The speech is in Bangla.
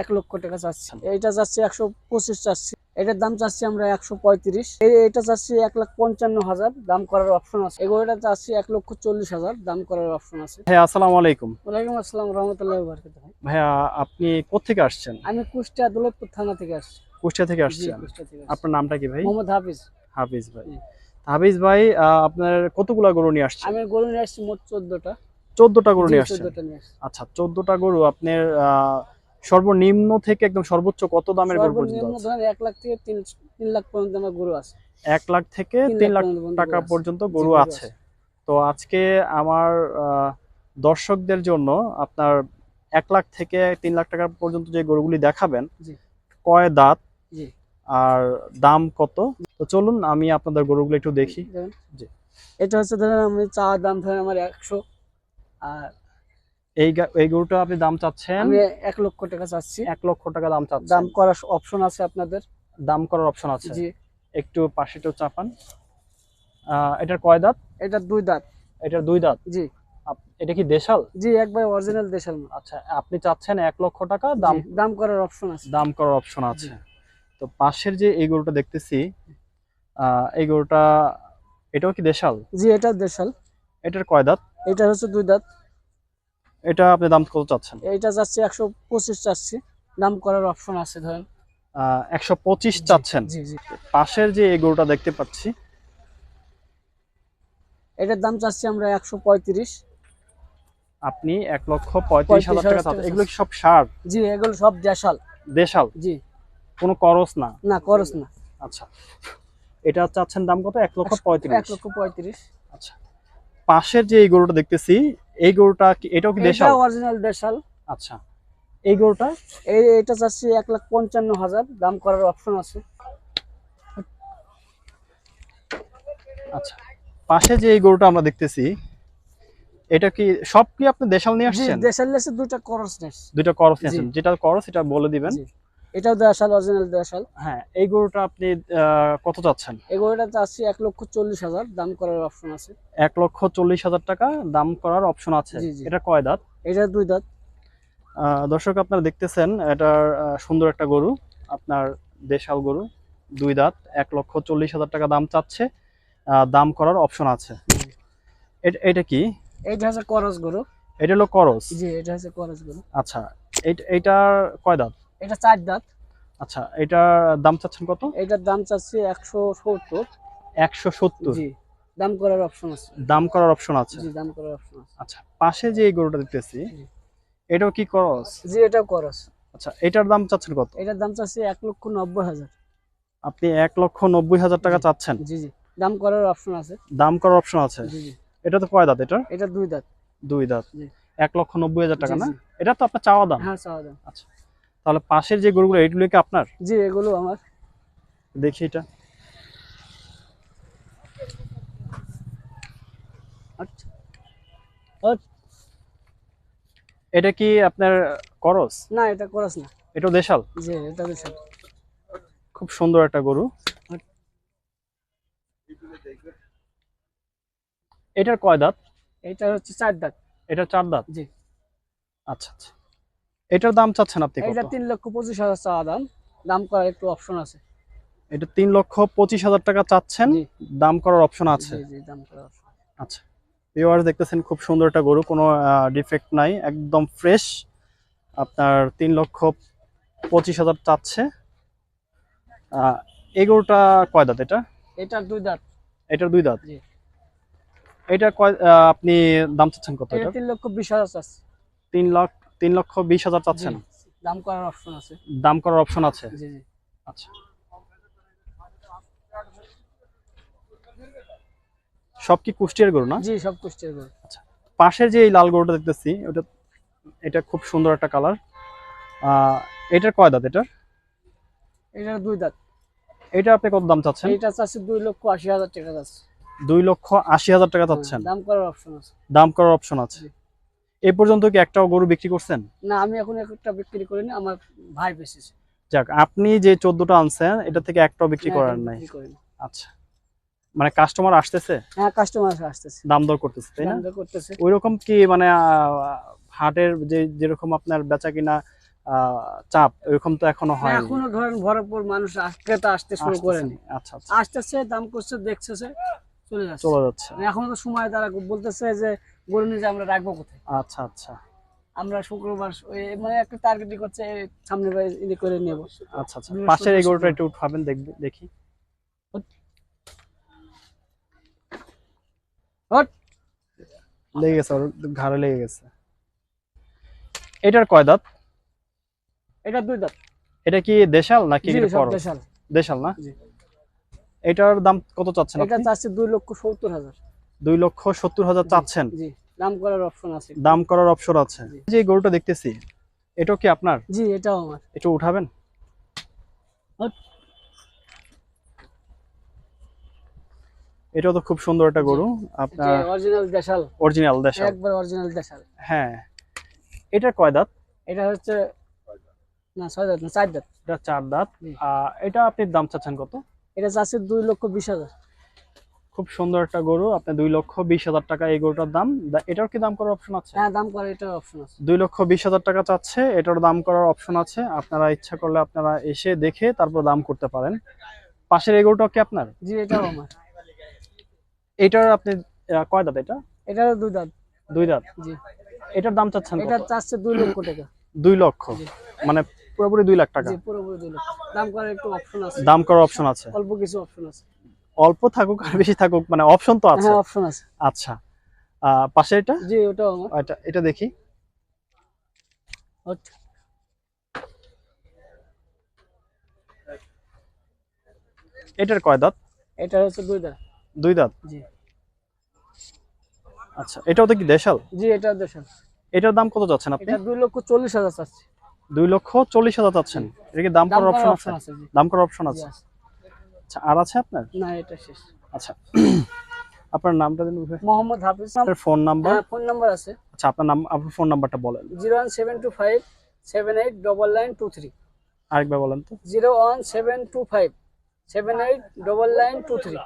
এক লক্ষ টাকা চাচ্ছি। এইটা চাচ্ছি একশো পঁচিশ চাচ্ছি। এটার দাম চাচ্ছি আমরা একশো পঁয়ত্রিশ। এটা চাচ্ছি এক লাখ পঞ্চান্ন হাজার। দাম করার অপশন আছে। এগুলোটা চাচ্ছি এক লক্ষ চল্লিশ হাজার। দাম করার অপশন আছে। হ্যাঁ আসসালামু আলাইকুম। ওয়ালাইকুম আসসালাম রহমতুল্লাহ বরকাত ভাই ভাইয়া আপনি কোত্থেকে আসছেন? আমি কুষ্টিয়া দৌলতপুর থানা থেকে আসছি। কুষ্টিয়া থেকে আসছেন? আসছি। আপনার নামটা কি ভাই? মোহাম্মদ হাফিজ। হাফিজ ভাই। হাফিজ ভাই আপনার কতগুলা গরু নিয়ে আসছেন? আমি গরু নিয়ে আসছি মোট চোদ্দটা। চোদ্দটা গরু নিয়ে আসছেন? চোদ্দটা নিয়ে আসছি। আচ্ছা চোদ্দটা গরু আপনার আহ, সর্বনিম্ন থেকে একদম সর্বোচ্চ কত দামের গরু পর্যন্ত এক লাখ থেকে তিন লাখ পর্যন্ত আমার গরু আছে। এক লাখ থেকে তিন লাখ টাকা পর্যন্ত গরু আছে। তো আজকে আমার দর্শকদের জন্য আপনার এক লাখ থেকে তিন লাখ টাকা পর্যন্ত যে গরুগুলি দেখাবেন। কয় দাঁত জি। আর দাম কত? তো চলুন আমি আপনাদের গরুগুলো একটু দেখি। এটা হচ্ছে ধরেন আমি চা দাম ধরেন আমার একশো আর এই এই গরুটা আপনি দাম চাচ্ছেন? আমি এক লক্ষ টাকা চাচ্ছি। এক লক্ষ টাকা দাম চাচ্ছেন। দাম করার অপশন আছে আপনাদের? দাম করার অপশন আছে। জি। একটু পাশে একটু চাপান। এটার কয় দাঁত? এটা দুই দাঁত। এটার দুই দাঁত? জি। এটা কি দেশাল? জি একবার অরিজিনাল দেশাল। আচ্ছা আপনি চাচ্ছেন এক লক্ষ টাকা দাম দাম করার অপশন আছে। দাম করার অপশন আছে। তো পাশের যে এই গরুটা দেখতেছি আহ, এই গরুটা এটাও কি দেশাল? জি এটা দেশাল। এটার কয় দাঁত? এটা হচ্ছে দুই দাঁত। এটা আপনি দাম কত চাচ্ছেন? এইটা চাচ্ছি একশো পঁচিশ চাচ্ছি। দাম করার অপশন আছে ধরেন। একশো পঁচিশ চাচ্ছেন? জি জি। পাশের যে এই গরুটা দেখতে পাচ্ছি এটার দাম চাচ্ছি আমরা একশো পঁয়ত্রিশ। আপনি এক লক্ষ পঁয়ত্রিশ হাজার টাকা চাচ্ছেন। এগুলো কি সব সার? জি এগুলো সব দেশাল। দেশাল? জি। কোনো করস না? না করস না। আচ্ছা। এটা চাচ্ছেন দাম কত? এক লক্ষ পঁয়ত্রিশ। এক লক্ষ পঁয়ত্রিশ। আচ্ছা। পাশের যে এই গরুটা দেখতেছি এই গরুটা এটাও কি এটা দেশাল? অরিজিনাল দেশাল। আচ্ছা এই গরুটা? এই এটা চাচ্ছি এক লাখ পঞ্চান্ন হাজার দাম করার অপশন আছে। আচ্ছা পাশে যে এই গরুটা আমরা দেখতেছি এটা কি সব কি আপনি দেশাল নিয়ে আসছেন? দেশাল লেসে দুইটা করস নেস দুইটা করস। নিয়েছেন যেটা করস এটা বলে দিবেন। জি। এটাও দেশাল অরিজিনাল দেশাল হ্যাঁ এই গরুটা আপনি কত চাচ্ছেন? এগুলোটা চাচ্ছি এক লক্ষ চল্লিশ হাজার দাম করার অপশন আছে। এক লক্ষ চল্লিশ হাজার টাকা দাম করার অপশন আছে। এটা কয় দাঁত? এটা দুই দাঁত। দর্শক আপনারা দেখতেছেন এটার সুন্দর একটা গরু আপনার দেশাল গরু দুই দাঁত এক লক্ষ চল্লিশ হাজার টাকা দাম চাচ্ছে দাম করার অপশন আছে। এট- এটা কি? এইটা হচ্ছে করস গরু। এটা হলো করস? জি এটা হচ্ছে করস গরু। আচ্ছা এইট- এইটার কয় দাঁত? এটা চার দাঁত। আচ্ছা এটার দাম চাচ্ছেন কত? এটার দাম চাচ্ছি একশো সত্তর। একশো সত্তর? জি দাম করার অপশন আছে। দাম করার অপশন আছে? জি দাম করার অপশন আছে। আচ্ছা পাশে যে এই গরুটা দেখতেছি এটাও কি করস জি এটাও করস আচ্ছা এটার দাম চাচ্ছেন কত? এটার দাম চাচ্ছি এক লক্ষ নব্বই হাজার। আপনি এক লক্ষ নব্বই হাজার টাকা চাচ্ছেন? জি জি দাম করার অপশন আছে। দাম করার অপশন আছে? জি জি। এটা তো কয় দাঁত এটা? এটা দুই দাঁত। দুই দাঁত। জি। এক লক্ষ নব্বই হাজার টাকা না? এটা তো আপনার চাওয়া দাম? হ্যাঁ চাওয়া দাম। তাহলে পাশের যে গরুগুলো এইগুলো কি আপনার? জি এগুলো আমার। দেখি এটা। আচ্ছা এটা কি আপনার করস? না এটা করস না। এটা দেশাল? জি এটা দেশাল। খুব সুন্দর একটা গরু। এটার কয় দাঁত? এটা হচ্ছে চার দাঁত। এটা চার দাঁত? জি। আচ্ছা আচ্ছা। এটার দাম চাচ্ছেন আপনি এটা তিন লক্ষ পঁচিশ হাজার চাওয়া দাম। দাম করার একটু অপশন আছে। এটা তিন লক্ষ পঁচিশ হাজার টাকা চাচ্ছেন। দাম করার অপশন আছে। জি জি দাম করার option। আচ্ছা। ভিউয়ার্স দেখতেছেন খুব সুন্দর একটা গরু কোনো ডিফেক্ট নাই একদম ফ্রেশ আপনার তিন লক্ষ পঁচিশ হাজার চাচ্ছে। এই গরুটা কয় দাঁত এটা? এটার দুই দাঁত। এটার দুই দাঁত? জি। এটা কয় আপনি দাম চাচ্ছেন কত এটা এটা তিন লক্ষ বিশ হাজার চাচ্ছে। তিন লাখ তিন লক্ষ বিশ হাজার চাচ্ছেন। দাম করার অপশন আছে। দাম করার অপশন আছে? জি জি। আচ্ছা। সব কি কুষ্টিয়ার গরু না? জি সব কুষ্টিয়ার গরু। পাশের যে এই লাল গরুটা দেখতেছি ওটা এটা খুব সুন্দর একটা কালার এটার কয় দাঁত এটার? এটার দুই দাঁত। এটা আপনি কত দাম চাচ্ছেন? এটা চাচ্ছে দুই লক্ষ আশি হাজার টাকা যাচ্ছে দুই লক্ষ আশি হাজার টাকা চাচ্ছেন। দাম করার অপশন আছে। দাম করার অপশন আছে। এই পর্যন্ত কি একটাও গরু বিক্রি করছেন? না আমি এখন একটা বিক্রি করিনি আমার ভাই বেচেছে। যাক আপনি যে চোদ্দটা আনছেন এটা থেকে একটাও বিক্রি করার নাই। আচ্ছা। মানে কাস্টমার আসতেছে? হ্যাঁ কাস্টমার আসতেছে। দাম দর করতেছে তাই না? দাম দর করতেছে। ওই রকম কি মানে হাটের যে যেরকম আপনার বেচা কিনা চাপ এরকম তো এখনও হয় এখনও ধরেন ভরার পর মানুষ আস- ক্রেতা আসতে শুরু করেনি। আচ্ছা আচ্ছা। আসতেছে দাম করছে দেখতেছে চলে যাচ্ছে। চলে যাচ্ছে। মানে এখনও তো সময় তারা বলতেছে যে গরু নিজে আমরা রাখব কোথায়? আচ্ছা আচ্ছা। আমরা শুক্রবার মানে একটা টার্গেটই করছে সামনে ইয়ে করে নেব। আচ্ছা আচ্ছা। পাশের এই গরুটা একটু উঠাবেন দেখবে দেখি। লেগে গেছে ওর ঘাড়ে লেগে গেছে। এটার কয় দাঁত? এটা দুই দাঁত। এটা কি দেশাল নাকি দেশাল। দেশাল না? এটার দাম কত চাচ্ছেন এটা চাচ্ছে দুই লক্ষ সত্তর হাজার। দুই লক্ষ সত্তর হাজার চাচ্ছেন? জি। দাম করার অপশন আছে। দাম করার অপশন আছে। যে গরুটা দেখতেছি এটাও কি আপনার? জি এটাও আমার। একটু উঠাবেন। এটাও তো খুব সুন্দর একটা গরু। আপনার অরিজিনাল দেশাল। অরিজিনাল দেশাল। একবার অরিজিনাল দেশাল। হ্যাঁ। এটা কয় দাঁত? এটা হচ্ছে না ছয় দাঁত না চার দাঁত। এটা চার দাঁত। এটা আপনি দাম চাচ্ছেন কত? এটা চাচ্ছে দুই লক্ষ বিশ হাজার। খুব সুন্দর একটা গরু আপনি দুই লক্ষ বিশ হাজার টাকা এই গরুটার দাম। এটার কি দাম করার অপশন আছে? হ্যাঁ দাম করে এটা অপশন আছে। দুই লক্ষ বিশ হাজার টাকা চাচ্ছে এটার দাম করার অপশন আছে। আপনারা ইচ্ছা করলে আপনারা এসে দেখে তারপর দাম করতে পারেন। পাশের এই গরুটা কি আপনার? জি এটাও আমার। এটার আপনি কয় দাঁত এটা? এটারও দুই দাঁত। দুই দাঁত? জি। এটার দাম চাচ্ছেন এটা চাচ্ছে দুই লক্ষ টাকা। দুই লক্ষ। মানে পুরোপুরি দুই লাখ টাকা? জি পুরোপুরি দুই লক্ষ দাম করার একটু অপশন আছে। দাম করার অপশন আছে। অল্প কিছু অপশন আছে। অল্প থাকুক আর বেশি থাকুক মানে অপশন তো আছে। হ্যাঁ অপশন আছে। আচ্ছা। পাশে এটা? জি আমার। এটা এটা দেখি। এটার কয় দাঁত? এটা হচ্ছে দুই দাঁত। দুই দাঁত? জি। আচ্ছা এটাও তো কি দেশাল? জি এটা দেশাল। এটার দাম কত যাচ্ছেন আপনি? এটা দুই লক্ষ চল্লিশ হাজার চাচ্ছে। দুই লক্ষ চল্লিশ হাজার চাচ্ছেন। এটা কি দাম করার অপশন আছে? দাম করার অপশন আছে। আচ্ছা আর আছে আপনার? না এটা শেষ। আচ্ছা আপনার নামটা দিন মোহাম্মদ হাফিজ আপনার ফোন নাম্বার? হ্যাঁ ফোন নাম্বার আছে। আচ্ছা আপনার নাম আপনার ফোন নাম্বারটা বলেন। Zero one seven two five seven eight double nine two three. আরেকবার বলেন তো। Zero one seven two five seven eight double nine two three.